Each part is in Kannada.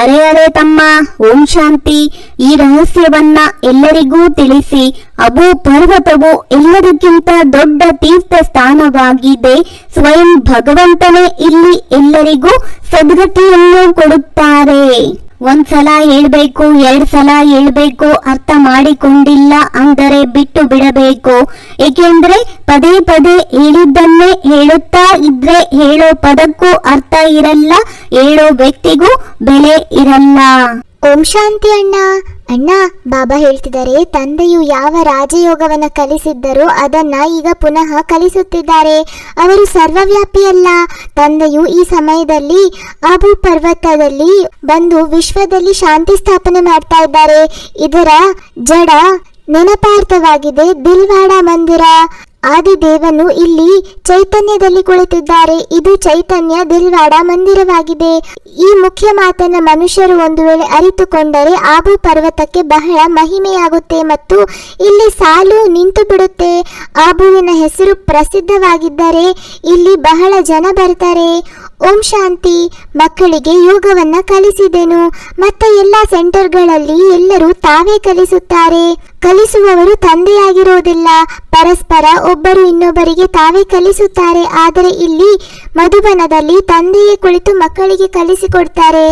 ಅರೆ ಅರೆ ತಮ್ಮ, ಓಂ ಶಾಂತಿ. ಈ ರಹಸ್ಯವನ್ನ ಎಲ್ಲರಿಗೂ ತಿಳಿಸಿ, ಅಬು ಪರ್ವತವು ಎಲ್ಲದಕ್ಕಿಂತ ದೊಡ್ಡ ತೀರ್ಥ ಸ್ಥಾನವಾಗಿದೆ ಸ್ವಯಂ ಭಗವಂತನೇ ಇಲ್ಲಿ ಎಲ್ಲರಿಗೂ ಸದ್ಗತಿಯನ್ನು ಕೊಡುತ್ತಾರೆ. ಒಂದ್ಸಲ ಹೇಳ್ಬೇಕು ಎರಡ್ ಸಲ ಹೇಳ್ಬೇಕು, ಅರ್ಥ ಮಾಡಿಕೊಂಡಿಲ್ಲ ಅಂದರೆ ಬಿಟ್ಟು ಬಿಡಬೇಕು. ಏಕೆಂದ್ರೆ ಪದೇ ಪದೇ ಹೇಳಿದ್ದನ್ನೇ ಹೇಳುತ್ತಾ ಇದ್ರೆ ಹೇಳೋ ಪದಕ್ಕೂ ಅರ್ಥ ಇರಲ್ಲ, ಹೇಳೋ ವ್ಯಕ್ತಿಗೂ ಬೆಲೆ ಇರಲ್ಲ. ಓಂ ಶಾಂತಿ ಅಣ್ಣ. ಅಣ್ಣ, ಬಾಬಾ ಹೇಳ್ತಿದ್ದಾರೆ, ತಂದೆಯು ಯಾವ ರಾಜಯೋಗವನ್ನ ಕಲಿಸಿದ್ದರೋ ಅದನ್ನ ಈಗ ಪುನಃ ಕಲಿಸುತ್ತಿದ್ದಾರೆ. ಅವರು ಸರ್ವವ್ಯಾಪಿಯಲ್ಲ ತಂದೆಯು ಈ ಸಮಯದಲ್ಲಿ ಅಬು ಪರ್ವತದಲ್ಲಿ ಬಂದು ವಿಶ್ವದಲ್ಲಿ ಶಾಂತಿ ಸ್ಥಾಪನೆ ಮಾಡ್ತಾ ಇದ್ದಾರೆ. ಇದರ ಜಡ ನೆನಪಾರ್ಥವಾಗಿದೆ. ದಿಲ್ವಾಡ ಮಂದಿರ. ಆದಿದೇವನು ಇಲ್ಲಿ ಚೈತನ್ಯದಲ್ಲಿ ಕುಳಿತಿದ್ದಾರೆ. ಇದು ಚೈತನ್ಯ ದಿಲ್ವಾಡ ಮಂದಿರವಾಗಿದೆ. ಈ ಮುಖ್ಯ ಮಾತನ್ನ ಮನುಷ್ಯರು ಒಂದು ವೇಳೆ ಅರಿತುಕೊಂಡರೆ ಆಬು ಪರ್ವತಕ್ಕೆ ಬಹಳ ಮಹಿಮೆಯಾಗುತ್ತೆ ಮತ್ತು ಇಲ್ಲಿ ಸಾಲು ನಿಂತು ಬಿಡುತ್ತೆ. ಆಬುವಿನ ಹೆಸರು ಪ್ರಸಿದ್ಧವಾಗಿದ್ದರೆ ಇಲ್ಲಿ ಬಹಳ ಜನ ಬರ್ತಾರೆ. ಓಂ ಶಾಂತಿ. ಮಕ್ಕಳಿಗೆ ಯೋಗವನ್ನ ಕಲಿಸಿದೆನು. ಮತ್ತೆ ಎಲ್ಲ ಸೆಂಟರ್ಗಳಲ್ಲಿ ಎಲ್ಲರೂ ತಾವೇ ಕಲಿಸುತ್ತಾರೆ. ಕಲಿಸುವವರು ತಂದೆಯಾಗಿರುವುದಿಲ್ಲ. ಪರಸ್ಪರ ಒಬ್ಬರು ಇನ್ನೊಬ್ಬರಿಗೆ ತಾವೇ ಕಲಿಸುತ್ತಾರೆ. ಆದರೆ ಇಲ್ಲಿ ಮಧುಬನದಲ್ಲಿ ತಂದೆಯೇ ಕುಳಿತು ಮಕ್ಕಳಿಗೆ ಕಲಿಸಿಕೊಡ್ತಾರೆ.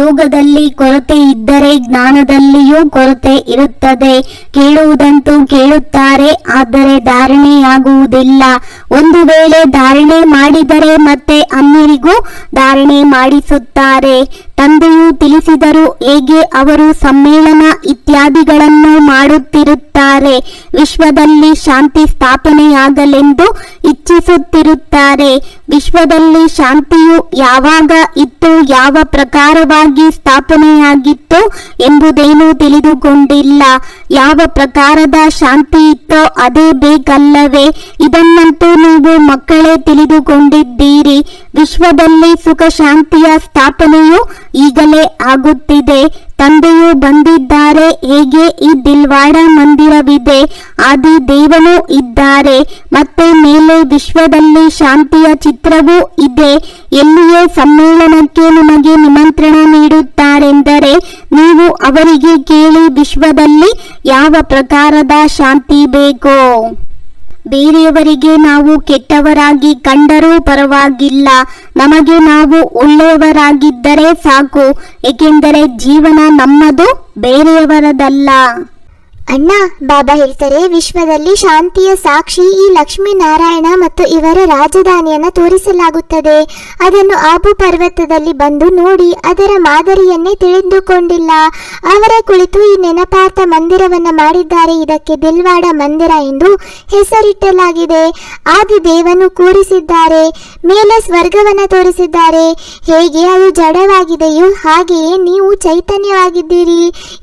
ಯೋಗದಲ್ಲಿ ಕೊರತೆ ಇದ್ದರೆ ಜ್ಞಾನದಲ್ಲಿಯೂ ಕೊರತೆ ಇರುತ್ತದೆ. ಕೇಳುವುದಂತೂ ಕೇಳುತ್ತಾರೆ, ಆದರೆ ಧಾರಣೆಯಾಗುವುದಿಲ್ಲ. ಒಂದು ವೇಳೆ ಧಾರಣೆ ಮಾಡಿದರೆ ಮತ್ತೆ ಅನ್ಯರಿಗೂ ಧಾರಣೆ ಮಾಡಿಸುತ್ತಾರೆ. ತಂದೆಯು ತಿಳಿಸಿದರು ಹೇಗೆ ಅವರು ಸಮ್ಮೇಳನ ಇತ್ಯಾದಿಗಳನ್ನು ಮಾಡುತ್ತಿರುತ್ತಾರೆ. ವಿಶ್ವದಲ್ಲಿ ಶಾಂತಿ ಸ್ಥಾಪನೆಯಾಗಲೆಂದು ಇಚ್ಛಿಸುತ್ತಿರುತ್ತಾರೆ. ವಿಶ್ವದಲ್ಲಿ ಶಾಂತಿಯು ಯಾವಾಗ ಇತ್ತು ಯಾವ ಪ್ರಕಾರವಾಗಿ ಸ್ಥಾಪನೆಯಾಗಿತ್ತು ಎಂಬುದೇನೂ ತಿಳಿದುಕೊಂಡಿಲ್ಲ. ಯಾವ ಪ್ರಕಾರದ ಶಾಂತಿ ಇತ್ತೋ ಅದೇ ಬೇಕಲ್ಲವೇ. ಇದನ್ನಂತೂ ನೀವು ಮಕ್ಕಳೇ ತಿಳಿದುಕೊಂಡಿದ್ದೀರಿ. ವಿಶ್ವದಲ್ಲಿ ಸುಖ ಶಾಂತಿಯ ಸ್ಥಾಪನೆಯು ಈಗಲೇ ಆಗುತ್ತಿದೆ. ಈ ದಿಲ್ವಾಡ ಮಂದಿರವಿದೆ. ಆದಿ ದೇವನು ಇದ್ದಾರೆ. ಮತ್ತೆ ಮೇಲೆ ವಿಶ್ವದಲ್ಲಿ ಶಾಂತಿಯ ಚಿತ್ರವೂ ಇದೆ. ಎಲ್ಲಿಯೇ ಸಮ್ಮೇಳನಕ್ಕೆ ನಿಮಗೆ ನಿಮಂತ್ರಣ ನೀಡುತ್ತಾರೆಂದರೆ, ನೀವು ಅವರಿಗೆ ಕೇಳಿ ವಿಶ್ವದಲ್ಲಿ ಯಾವ ಪ್ರಕಾರದ ಶಾಂತಿ ಬೇಕೋ? ಬೇರೆಯವರಿಗೆ ನಾವು ಕೆಟ್ಟವರಾಗಿ ಕಂಡರೂ ಪರವಾಗಿಲ್ಲ. ನಮಗೆ ನಾವು ಒಳ್ಳೆಯವರಾಗಿದ್ದರೆ ಸಾಕು ಏಕೆಂದರೆ ಜೀವನ ನಮ್ಮದು ಬೇರೆಯವರದಲ್ಲ. ಅಣ್ಣ, ಬಾಬಾ ಹೇಳ್ತಾರೆ, ವಿಶ್ವದಲ್ಲಿ ಶಾಂತಿಯ ಸಾಕ್ಷಿ ಈ ಲಕ್ಷ್ಮೀನಾರಾಯಣ ಮತ್ತು ಇವರ ರಾಜಧಾನಿಯನ್ನು ತೋರಿಸಲಾಗುತ್ತದೆ. ಅದನ್ನು ಆಬು ಪರ್ವತದಲ್ಲಿ ಬಂದು ನೋಡಿ ಅದರ ಮಾದರಿಯನ್ನೇ ತಿಳಿದುಕೊಂಡಿಲ್ಲ. ಅವರ ಕುಳಿತು ಈ ನೆನಪಾರ್ಥ ಮಂದಿರವನ್ನ ಮಾಡಿದ್ದಾರೆ. ಇದಕ್ಕೆ ಬಿಲ್ವಾಡ ಮಂದಿರ ಎಂದು ಹೆಸರಿಟ್ಟಲಾಗಿದೆ. ಆದಿ ದೇವನು ಕೂರಿಸಿದ್ದಾರೆ, ಮೇಲೆ ಸ್ವರ್ಗವನ್ನ ತೋರಿಸಿದ್ದಾರೆ. ಹೇಗೆ ಅದು ಜಡವಾಗಿದೆಯೋ ಹಾಗೆಯೇ ನೀವು ಚೈತನ್ಯವಾಗಿದ್ದೀರಿ.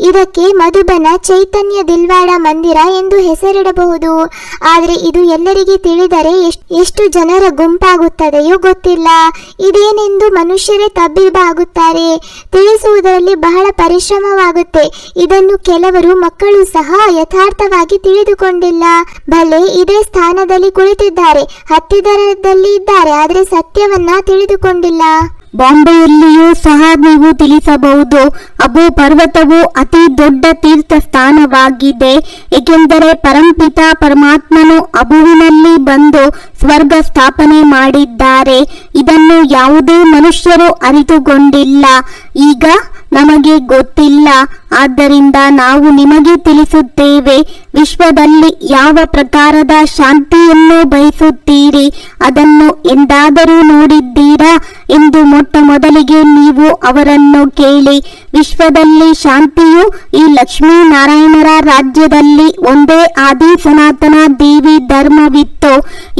ಇದಕ್ಕೆ ಮಧುಬನ ಚೈತನ್ಯ ದಿಲ್ವಾಡ ಮಂದಿರ ಎಂದು ಹೆಸರಿಡಬಹುದು. ಆದರೆ ಇದು ಎಲ್ಲರಿಗೆ ತಿಳಿದರೆ ಎಷ್ಟ್- ಜನರ ಗುಂಪಾಗುತ್ತದೆಯೋ ಗೊತ್ತಿಲ್ಲ. ಇದೇನೆಂದು ಮನುಷ್ಯರೇ ತಬ್ಬಿಬಾಗುತ್ತಾರೆ ತಿಳಿಸುವುದರಲ್ಲಿ ಬಹಳ ಪರಿಶ್ರಮವಾಗುತ್ತೆ. ಇದನ್ನು ಕೆಲವರು ಮಕ್ಕಳು ಸಹ ಯಥಾರ್ಥವಾಗಿ ತಿಳಿದುಕೊಂಡಿಲ್ಲ. ಭಲೆ ಇದೇ ಸ್ಥಾನದಲ್ಲಿ ಕುಳಿತಿದ್ದಾರೆ. ಹತ್ತಿದರದಲ್ಲಿ ಇದ್ದಾರೆ, ಆದರೆ ಸತ್ಯವನ್ನ ತಿಳಿದುಕೊಂಡಿಲ್ಲ. ಬಾಂಬೆಯಲ್ಲಿಯೂ ಸಹ ನೀವು ತಿಳಿಸಬಹುದು, ಅಬು ಪರ್ವತವು ಅತಿ ದೊಡ್ಡ ತೀರ್ಥ ಸ್ಥಾನವಾಗಿದೆ ಏಕೆಂದರೆ ಪರಂಪಿತ ಪರಮಾತ್ಮನು ಅಬುವಿನಲ್ಲಿ ಬಂದು ಸ್ವರ್ಗ ಸ್ಥಾಪನೆ ಮಾಡಿದ್ದಾರೆ. ಇದನ್ನು ಯಾವುದೇ ಮನುಷ್ಯರು ಅರಿತುಕೊಂಡಿಲ್ಲ. ಈಗ ನಮಗೆ ಗೊತ್ತಿಲ್ಲ. ಆದ್ದರಿಂದ ನಾವು ನಿಮಗೆ ತಿಳಿಸುತ್ತೇವೆ, ವಿಶ್ವದಲ್ಲಿ ಯಾವ ಪ್ರಕಾರದ ಶಾಂತಿಯನ್ನು ಬಯಸುತ್ತೀರಿ? ಅದನ್ನು ಎಂದಾದರೂ ಎಂದು ಮೊಟ್ಟ ಮೊದಲಿಗೆ ನೀವು ಅವರನ್ನು ಕೇಳಿ, ವಿಶ್ವದಲ್ಲಿ ಶಾಂತಿಯು ಈ ಲಕ್ಷ್ಮೀ ನಾರಾಯಣರ ರಾಜ್ಯದಲ್ಲಿ ಒಂದೇ ಆದಿ ಸನಾತನ ದೇವಿ ಧರ್ಮವಿತ್ತು,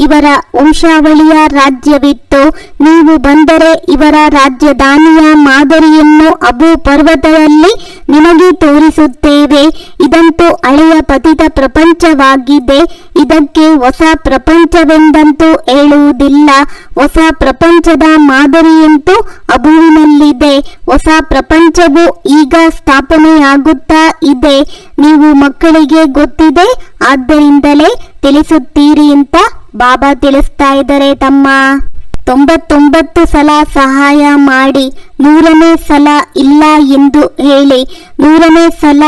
ಇವರ ವಂಶಾವಳಿಯ ರಾಜ್ಯವಿತ್ತು. ನೀವು ಬಂದರೆ ಇವರ ರಾಜ್ಯದಾನಿಯ ಮಾದರಿಯನ್ನು ಅಬು ಪರ್ವತದಲ್ಲಿ ನಿಮಗೆ ತೋರಿಸುತ್ತೇವೆ. ಇದಂತೂ ಹಳೆಯ ಪತಿತ ಪ್ರಪಂಚವಾಗಿದೆ. ಇದಕ್ಕೆ ಹೊಸ ಪ್ರಪಂಚವೆಂದಂತೂ ಪ್ರಪಂಚವು ಈಗ ಸ್ಥಾಪನೆಯಾಗುತ್ತಾ ಇದೆ. ನೀವು ಮಕ್ಕಳಿಗೆ ಗೊತ್ತಿದೆ. ಆದ್ದರಿಂದಲೇ ತಿಳಿಸುತ್ತೀರಿ ಅಂತ ಬಾಬಾ ತಿಳಿಸ್ತಾ ಇದ್ದಾರೆ ತಮ್ಮ. ತೊಂಬತ್ತೊಂಬತ್ತು ಸಲ ಸಹಾಯ ಮಾಡಿ. ನೂರನೇ ಸಲ ಇಲ್ಲ ಎಂದು ಹೇಳಿ. ನೂರನೇ ಸಲ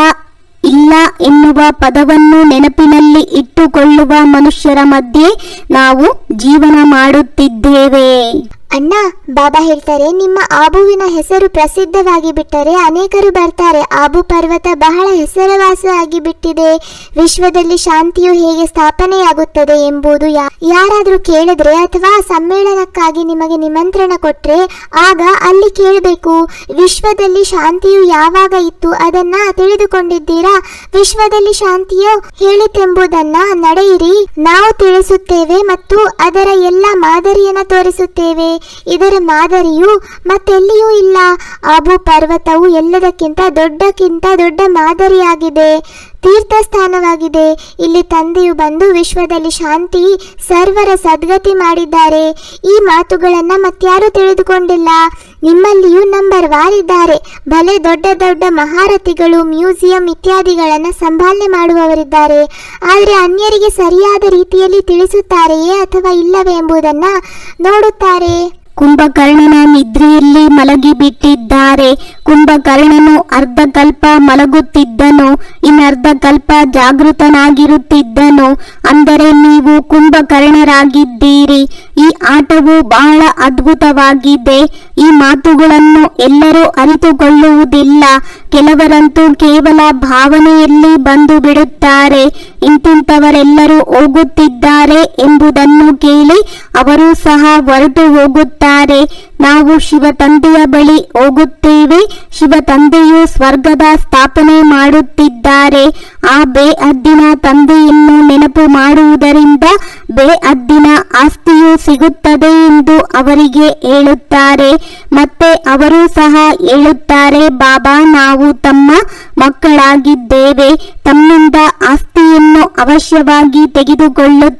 ಇಲ್ಲ ಎನ್ನುವ ಪದವನ್ನು ನೆನಪಿನಲ್ಲಿ ಇಟ್ಟುಕೊಳ್ಳುವ ಮನುಷ್ಯರ ಮಧ್ಯೆ ನಾವು ಜೀವನ ಮಾಡುತ್ತಿದ್ದೇವೆ. ಅಣ್ಣ, ಬಾಬಾ ಹೇಳ್ತಾರೆ, ನಿಮ್ಮ ಆಬುವಿನ ಹೆಸರು ಪ್ರಸಿದ್ಧವಾಗಿ ಬಿಟ್ಟರೆ ಅನೇಕರು ಬರ್ತಾರೆ. ಆಬು ಪರ್ವತ ಬಹಳ ಹೆಸರುವಾಸಿಯಾಗಿ ಬಿಟ್ಟಿದೆ ವಿಶ್ವದಲ್ಲಿ ಶಾಂತಿಯು ಹೇಗೆ ಸ್ಥಾಪನೆಯಾಗುತ್ತದೆ ಎಂಬುದು ಯಾರಾದ್ರೂ ಕೇಳಿದ್ರೆ ಅಥವಾ ಸಮ್ಮೇಳನಕ್ಕಾಗಿ ನಿಮಗೆ ನಿಮಂತ್ರಣ ಕೊಟ್ರೆ, ಆಗ ಅಲ್ಲಿ ಕೇಳಬೇಕು, ವಿಶ್ವದಲ್ಲಿ ಶಾಂತಿಯು ಯಾವಾಗ ಇತ್ತು ಅದನ್ನ ತಿಳಿದುಕೊಂಡಿದ್ದೀರಾ? ವಿಶ್ವದಲ್ಲಿ ಶಾಂತಿಯು ಹೇಳಿತೆಂಬುದನ್ನ ನಡೆಯಿರಿ. ನಾವು ತಿಳಿಸುತ್ತೇವೆ ಮತ್ತು ಅದರ ಎಲ್ಲ ಮಾದರಿಯನ್ನ ತೋರಿಸುತ್ತೇವೆ. ಇದರ ಮಾದರಿಯು ಮತ್ತೆಲ್ಲಿಯೂ ಇಲ್ಲ. ಅಬು ಪರ್ವತವು ಎಲ್ಲದಕ್ಕಿಂತ ದೊಡ್ಡಕ್ಕಿಂತ ದೊಡ್ಡ ಮಾದರಿಯಾಗಿದೆ. ತೀರ್ಥಸ್ಥಾನವಾಗಿದೆ. ಇಲ್ಲಿ ತಂದೆಯು ಬಂದು ವಿಶ್ವದಲ್ಲಿ ಶಾಂತಿ, ಸರ್ವರ ಸದ್ಗತಿ ಮಾಡಿದ್ದಾರೆ. ಈ ಮಾತುಗಳನ್ನು ಮತ್ಯಾರು ತಿಳಿದುಕೊಂಡಿಲ್ಲ. ನಿಮ್ಮಲ್ಲಿಯೂ ನಂಬರ್ ವಾರ್ ಇದ್ದಾರೆ ಭಲೆ ದೊಡ್ಡ ದೊಡ್ಡ ಮಹಾರಥಿಗಳು, ಮ್ಯೂಸಿಯಂ ಇತ್ಯಾದಿಗಳನ್ನು ಸಂಭಾಲನೆ ಮಾಡುವವರಿದ್ದಾರೆ. ಆದರೆ ಅನ್ಯರಿಗೆ ಸರಿಯಾದ ರೀತಿಯಲ್ಲಿ ತಿಳಿಸುತ್ತಾರೆಯೇ ಅಥವಾ ಇಲ್ಲವೇ ಎಂಬುದನ್ನ ನೋಡುತ್ತಾರೆ. ಕುಂಭಕರ್ಣನ ನಿದ್ರೆಯಲ್ಲಿ ಮಲಗಿಬಿಟ್ಟಿದ್ದಾರೆ. ಕುಂಭಕರ್ಣನು ಅರ್ಧಕಲ್ಪ ಮಲಗುತ್ತಿದ್ದನು, ಇನ್ನರ್ಧಕಲ್ಪ ಜಾಗೃತನಾಗಿರುತ್ತಿದ್ದನು. ಅಂದರೆ ನೀವು ಕುಂಭಕರ್ಣರಾಗಿದ್ದೀರಿ. ಈ ಆಟವು ಬಹಳ ಅದ್ಭುತವಾಗಿದೆ. ಈ ಮಾತುಗಳನ್ನು ಎಲ್ಲರೂ ಅರಿತುಕೊಳ್ಳುವುದಿಲ್ಲ. ಕೆಲವರಂತೂ ಕೇವಲ ಭಾವನೆಯಲ್ಲಿ ಬಂದು ಬಿಡುತ್ತಾರೆ ಇಂತಿಂತವರೆಲ್ಲರೂ ಹೋಗುತ್ತಿದ್ದಾರೆ ಎಂಬುದನ್ನು ಕೇಳಿ ಅವರು ಸಹ ಹೊರಟು ಹೋಗುತ್ತಾರೆ. ನಾವು ಶಿವ ತಂದೆಯ ಬಳಿ ಹೋಗುತ್ತೇವೆ. ಶಿವ ತಂದೆಯು ಸ್ವರ್ಗದ ಸ್ಥಾಪನೆ ಮಾಡುತ್ತಿದ್ದಾರೆ. ಆ ಬೇಅದ್ದಿನ ತಂದೆಯನ್ನು ನೆನಪು ಮಾಡುವುದರಿಂದ ಬೇಅದ್ದಿನ ಆಸ್ತಿಯು ಸಿಗುತ್ತದೆ ಎಂದು ಅವರಿಗೆ ಹೇಳುತ್ತಾರೆ. ಮತ್ತೆ ಅವರು ಸಹ ಹೇಳುತ್ತಾರೆ, ಬಾಬಾ, ನಾವು ತಮ್ಮ ಮಕ್ಕಳಾಗಿದ್ದೇವೆ. ತಮ್ಮಿಂದ ಆಸ್ತಿಯನ್ನು ಅವಶ್ಯವಾಗಿ ತೆಗೆದುಕೊಳ್ಳುತ್ತೇವೆ.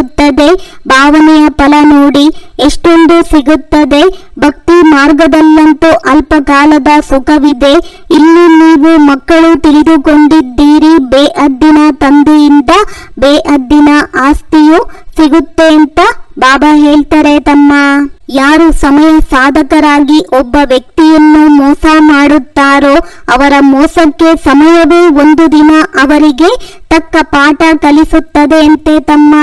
ಪಾರಾಗುತ್ತದೆ ಭಾವನೆಯ ಫಲ ನೋಡಿ ಎಷ್ಟೊಂದು ಸಿಗುತ್ತದೆ. ಭಕ್ತಿ ಮಾರ್ಗದಲ್ಲಂತೂ ಅಲ್ಪ ಕಾಲದ ಸುಖವಿದೆ. ಇಲ್ಲಿ ನೀವು ಮಕ್ಕಳು ತಿಳಿದುಕೊಂಡಿದ್ದೀರಿ. ಬೇ ಅದ್ದಿನ ತಂದೆಯಿಂದ ಬೇ ಅದ್ದಿನ ಆಸ್ತಿಯು ಸಿಗುತ್ತೆ ಅಂತ ಬಾಬಾ ಹೇಳ್ತಾರೆ ತಮ್ಮ. ಯಾರು ಸಮಯ ಸಾಧಕರಾಗಿ ಒಬ್ಬ ವ್ಯಕ್ತಿಯನ್ನು ಮೋಸ ಮಾಡುತ್ತಾರೋ ಅವರ ಮೋಸಕ್ಕೆ ಸಮಯವೇ ಒಂದು ದಿನ ಅವರಿಗೆ ತಕ್ಕ ಪಾಠ ಕಲಿಸುತ್ತದೆ ಅಂತೆ ತಮ್ಮ.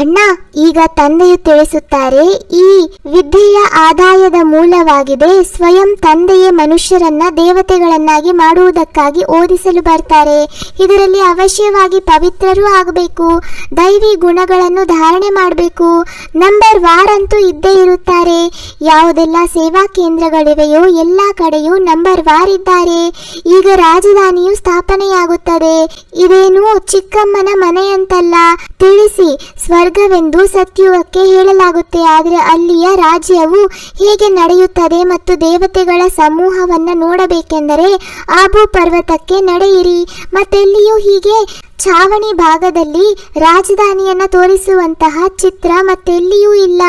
ಅಣ್ಣ, ಈಗ ತಂದೆಯು ತಿಳಿಸುತ್ತಾರೆ, ಈ ವಿದ್ಯೆಯ ಆದಾಯದ ಮೂಲವಾಗಿದೆ, ಸ್ವಯಂ ತಂದೆಯೇ ಮನುಷ್ಯರನ್ನ ದೇವತೆಗಳನ್ನಾಗಿ ಮಾಡುವುದಕ್ಕಾಗಿ ಓದಿಸಲು ಬರ್ತಾರೆ. ಇದರಲ್ಲಿ ಅವಶ್ಯವಾಗಿ ಪವಿತ್ರರೂ ಆಗಬೇಕು, ದೈವಿ ಗುಣಗಳನ್ನು ಧಾರಣೆ ಮಾಡಬೇಕು. ನಂಬರ್ ವಾರ್ ಅಂತೂ ಇದ್ದೇ ಇರುತ್ತಾರೆ. ಯಾವುದೆಲ್ಲ ಸೇವಾ ಕೇಂದ್ರಗಳಿವೆಯೋ, ಎಲ್ಲ ಕಡೆಯೂ ನಂಬರ್ ವಾರ್ ಇದ್ದಾರೆ. ಈಗ ರಾಜಧಾನಿಯು ಸ್ಥಾಪನೆಯಾಗುತ್ತದೆ. ಇದೇನು ಚಿಕ್ಕಮ್ಮನ ಮನೆಯಂತಲ್ಲ. ತಿಳಿಸಿ ಸ್ವರ್ಗವೆಂದು ಸತ್ಯುಗಕ್ಕೆ ಹೇಳಲಾಗುತ್ತೆ. ಆದರೆ ಅಲ್ಲಿಯ ರಾಜ್ಯವು ಹೇಗೆ ನಡೆಯುತ್ತದೆ ಮತ್ತು ದೇವತೆಗಳ ಸಮೂಹವನ್ನು ನೋಡಬೇಕೆಂದರೆ ಆಬು ಪರ್ವತಕ್ಕೆ ನಡೆಯಿರಿ. ಮತ್ತೆಲ್ಲಿಯೂ ಹೀಗೆ ಛಾವಣಿ ಭಾಗದಲ್ಲಿ ರಾಜಧಾನಿಯನ್ನ ತೋರಿಸುವಂತಹ ಚಿತ್ರ ಮತ್ತೆಲ್ಲಿಯೂ ಇಲ್ಲ.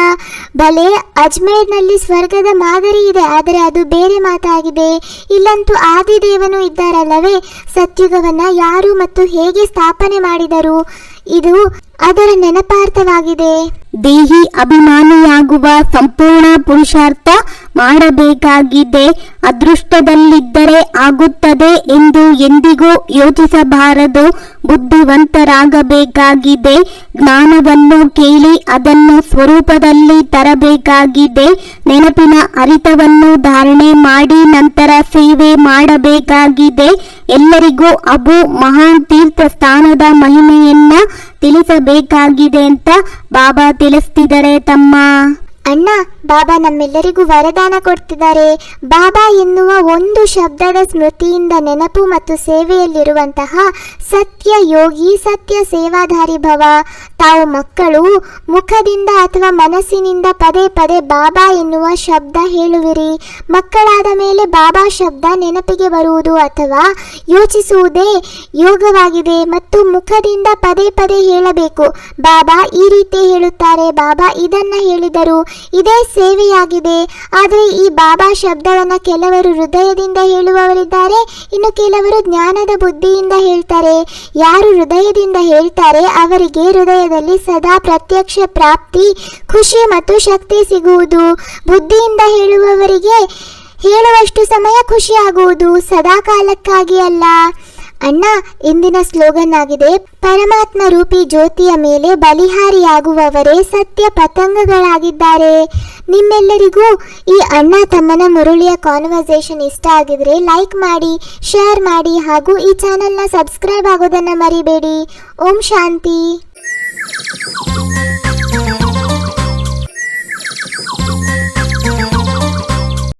ಭಲೆ ಅಜ್ಮೇರ್ನಲ್ಲಿ ಸ್ವರ್ಗದ ಮಾದರಿ ಇದೆ, ಆದರೆ ಅದು ಬೇರೆ ಮಾತಾಗಿದೆ. ಇಲ್ಲಂತೂ ಆದಿದೇವನು ಇದ್ದಾರಲ್ಲವೇ? ಸತ್ಯುಗವನ್ನು ಯಾರು ಮತ್ತು ಹೇಗೆ ಸ್ಥಾಪನೆ ಮಾಡಿದರು? ಇದು ಅದರ ನೆನಪಾರ್ಥವಾಗಿದೆ. ದೇಹಿ ಅಭಿಮಾನಿಯಾಗುವ ಸಂಪೂರ್ಣ ಪುರುಷಾರ್ಥ ಮಾಡಬೇಕಾಗಿದೆ. ಅದೃಷ್ಟದಲ್ಲಿದ್ದರೆ ಆಗುತ್ತದೆ ಎಂದು ಎಂದಿಗೂ ಯೋಚಿಸಬಾರದು. ಬುದ್ಧಿವಂತರಾಗಬೇಕಾಗಿದೆ. ಜ್ಞಾನವನ್ನು ಕೇಳಿ ಅದನ್ನು ಸ್ವರೂಪದಲ್ಲಿ ತರಬೇಕಾಗಿದೆ. ನೆನಪಿನ ಅರಿತವನ್ನು ಧಾರಣೆ ಮಾಡಿ ನಂತರ ಸೇವೆ ಮಾಡಬೇಕಾಗಿದೆ. ಎಲ್ಲರಿಗೂ ಅಬು ಮಹಾನ್ ತೀರ್ಥ ಸ್ಥಾನದ ಮಹಿಮೆಯನ್ನ ತಿಳಿಸಬೇಕಾಗಿದೆ ಅಂತ ಬಾಬಾ ತಿಳಿಸ್ತಿದ್ದಾರೆ ತಮ್ಮ. ಅಣ್ಣ ಬಾಬಾ ನಮ್ಮೆಲ್ಲರಿಗೂ ವರದಾನ ಕೊಡ್ತಿದ್ದಾರೆ. ಬಾಬಾ ಎನ್ನುವ ಒಂದು ಶಬ್ದದ ಸ್ಮೃತಿಯಿಂದ ನೆನಪು ಮತ್ತು ಸೇವೆಯಲ್ಲಿರುವಂತಹ ಸತ್ಯ ಯೋಗಿ, ಸತ್ಯ ಸೇವಾಧಾರಿ ಭವ. ತಾವು ಮಕ್ಕಳು, ಮುಖದಿಂದ ಅಥವಾ ಮನಸ್ಸಿನಿಂದ ಪದೇ ಪದೇ ಬಾಬಾ ಎನ್ನುವ ಶಬ್ದ ಹೇಳುವಿರಿ. ಮಕ್ಕಳಾದ ಮೇಲೆ ಬಾಬಾ ಶಬ್ದ ನೆನಪಿಗೆ ಬರುವುದು ಅಥವಾ ಯೋಚಿಸುವುದೇ ಯೋಗವಾಗಿದೆ ಮತ್ತು ಮುಖದಿಂದ ಪದೇ ಪದೇ ಹೇಳಬೇಕು. ಬಾಬಾ ಈ ರೀತಿ ಹೇಳುತ್ತಾರೆ. ಬಾಬಾ ಇದನ್ನ ಹೇಳಿದರು. ಇದೇ ಸೇವೆಯಾಗಿದೆ. ಆದರೆ ಈ ಬಾಬಾ ಶಬ್ದವನ್ನ ಕೆಲವರು ಹೃದಯದಿಂದ ಹೇಳುವವರಿದ್ದಾರೆ, ಇನ್ನು ಕೆಲವರು ಜ್ಞಾನದ ಬುದ್ಧಿಯಿಂದ ಹೇಳ್ತಾರೆ. ಯಾರು ಹೃದಯದಿಂದ ಹೇಳ್ತಾರೆ, ಅವರಿಗೆ ಹೃದಯದಲ್ಲಿ ಸದಾ ಪ್ರತ್ಯಕ್ಷ ಪ್ರಾಪ್ತಿ, ಖುಷಿ ಮತ್ತು ಶಕ್ತಿ ಸಿಗುವುದು. ಬುದ್ಧಿಯಿಂದ ಹೇಳುವವರಿಗೆ ಹೇಳುವಷ್ಟು ಸಮಯ ಖುಷಿಯಾಗುವುದು ಸದಾ ಕಾಲಕ್ಕಾಗಿ ಅಲ್ಲ. ಅಣ್ಣ, ಇಂದಿನ ಸ್ಲೋಗನ್ ಆಗಿದೆ, ಪರಮಾತ್ಮ ರೂಪಿ ಜ್ಯೋತಿಯ ಮೇಲೆ ಬಲಿಹಾರಿಯಾಗುವವರೇ ಸತ್ಯ ಪತಂಗಗಳಾಗಿದ್ದಾರೆ. ನಿಮ್ಮೆಲ್ಲರಿಗೂ ಈ ಅಣ್ಣ ತಮ್ಮನ ಮುರುಳಿಯ ಕಾನ್ವರ್ಸೇಷನ್ ಇಷ್ಟ ಆಗಿದ್ರೆ ಲೈಕ್ ಮಾಡಿ ಶೇರ್ ಮಾಡಿ ಹಾಗೂ ಈ ಚಾನೆಲ್ನ ಸಬ್ಸ್ಕ್ರೈಬ್ ಆಗೋದನ್ನು ಮರಿಬೇಡಿ. ಓಂ ಶಾಂತಿ.